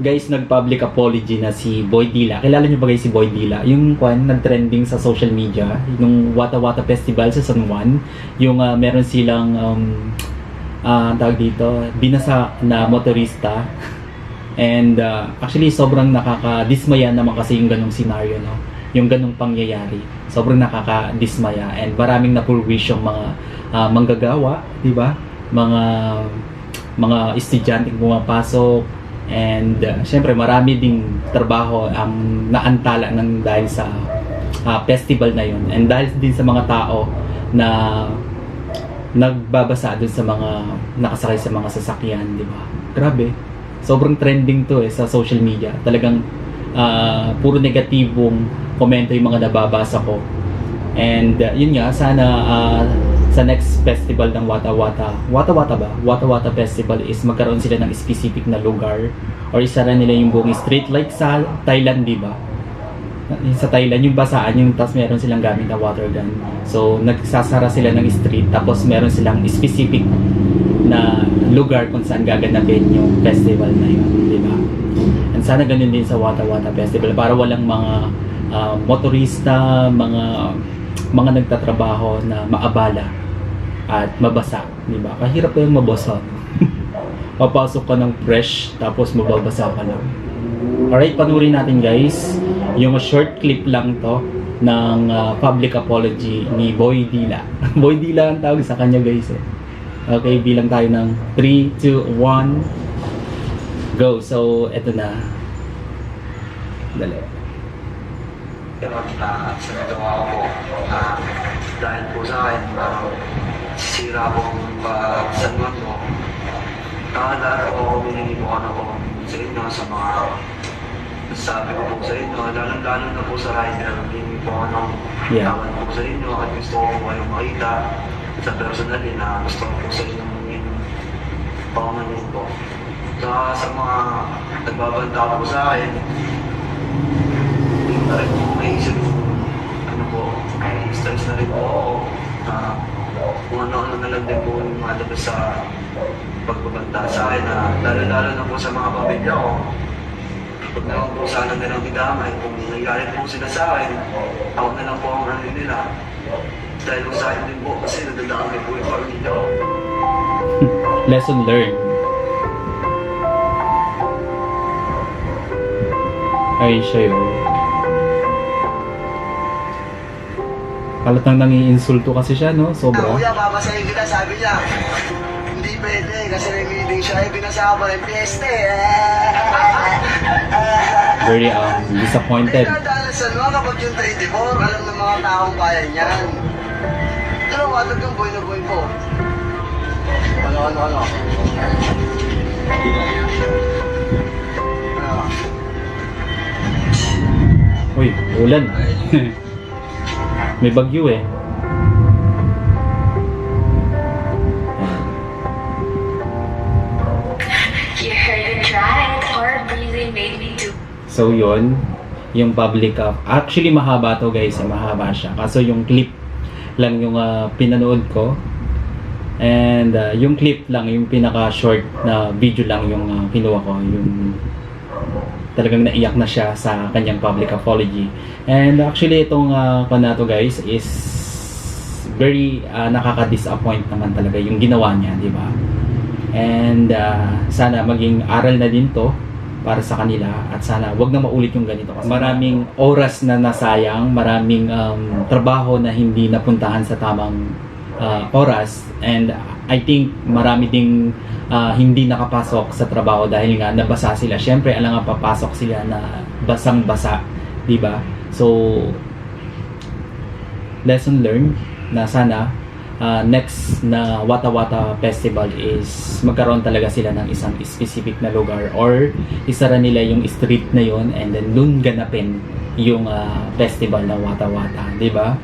guys nag-public apology na si Boy Dila. Kilala niyo ba guys si Boy Dila? Yung kwan nag-trending sa social media nung Wata Wata Festival sa San Juan, yung ah, meron silang um ah, tawag dito, binasa na motorista. And ah, actually sobrang nakakadismaya naman kasi yung ganong scenario no. Yung ganong pangyayari. Sobrang nakakadismaya and maraming napurwish yung mga ah, manggagawa, di ba? Mga mga estudyante pumapasok and uh, syempre marami ding trabaho ang naantala ng dahil sa ah, festival na yun and dahil din sa mga tao na nagbabasa dun sa mga nakasakay sa mga sasakyan, di ba? Grabe. Sobrang trending to eh sa social media. Talagang ah, puro negatibong komento yung mga nababasa ko. And uh, yun nga, sana ah, sa next festival ng Wata Wata, Wata Wata ba? Wata Wata Festival is magkaroon sila ng specific na lugar or isara nila yung buong street like sa Thailand, di ba? Sa Thailand, yung basaan, yung tapos meron silang gamit na water gun. So, nagsasara sila ng street, tapos meron silang specific na lugar kung saan gaganapin yung festival na yun, di ba? And sana ganun din sa Wata Wata Festival para walang mga ah, motorista, mga mga nagtatrabaho na maabala at mabasa, di ba? Kahirap pa yung mabasa. Papasok ka ng fresh, tapos mababasa ka lang. Alright, panurin natin guys. Yung short clip lang to ng ah, public apology ni Boy Dila. Boy Dila ang tawag sa kanya guys eh. Okay, bilang tayo ng 3, 2, 1, go. So, eto na. Dali. Pero uh, sa nagawa ko po, ah, dahil po sa akin, parang sisira po ang uh, sanwan mo. Nakaalala ko, humihingi po ano ko sa inyo sa mga sabi ko po sa inyo, lalo-lalo na po sa rider, humihingi po ako ng Yeah. tawad po sa inyo at gusto ko po kayong makita sa personally na gusto ko po sa inyo yung panganin po. Sa, sa mga nagbabanta po sa akin, yung na rin po naisip ano po, stress na rin po ako. na kung ano-ano na lang din po yung malabas sa pagbabanta sa akin na lalo-lalo na po sa mga pamilya ko. Huwag na lang po sana nilang idamay. Kung nangyari po sila sa akin, ako na lang po ang ano nila. Dahil po sa akin din po kasi nadadaan din po yung pamilya ko. Lesson learned. Ay, siya yun. Halatang nangiinsulto kasi siya, no? Ah, Sobra. kuya, papasahin kita, sabi niya. Hindi pwede, kasi may meeting siya, eh, binasama ng piyeste. Very um, disappointed. Ay, nadalasan mo kapag yung 24, alam ng mga taong kaya niyan. Ano, watag yung boy na boy po. Ano, ano, ano? Ano? Uy, ulan. May bagyo eh. So yon yung public up. Actually mahaba to guys, eh, mahaba siya. Kaso yung clip lang yung ah, pinanood ko. And ah, yung clip lang, yung pinaka short na video lang yung ah, kinuha ko, yung talagang naiyak na siya sa kanyang public apology. And actually itong uh, na to guys is very ah, nakaka-disappoint naman talaga yung ginawa niya, di ba? And ah, sana maging aral na din to para sa kanila at sana wag na maulit yung ganito kasi maraming oras na nasayang, maraming um, trabaho na hindi napuntahan sa tamang ah, oras and I think marami ding ah, hindi nakapasok sa trabaho dahil nga nabasa sila. Syempre, alam nga papasok sila na basang-basa, 'di ba? So lesson learned na sana uh, next na Wata Wata Festival is magkaroon talaga sila ng isang specific na lugar or isara nila yung street na yon and then dun ganapin yung uh, festival na Wata Wata, di ba?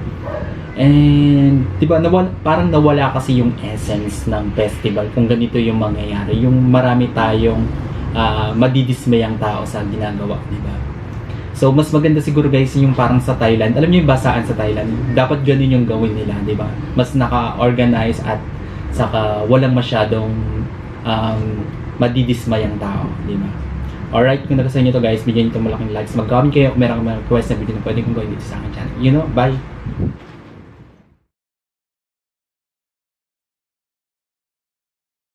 And, di ba, nawala, parang nawala kasi yung essence ng festival kung ganito yung mangyayari. Yung marami tayong uh, madidismayang tao sa ginagawa, di ba? So, mas maganda siguro guys yung parang sa Thailand. Alam niyo yung basaan sa Thailand? Dapat ganun yung gawin nila, di ba? Mas naka-organize at saka walang masyadong um, madidismayang tao, di ba? Alright, kung nagustuhan nyo to guys, bigyan nyo to malaking likes. Mag-comment kayo kung meron kang mga request na video na pwede kong gawin dito sa akin channel. You know, bye!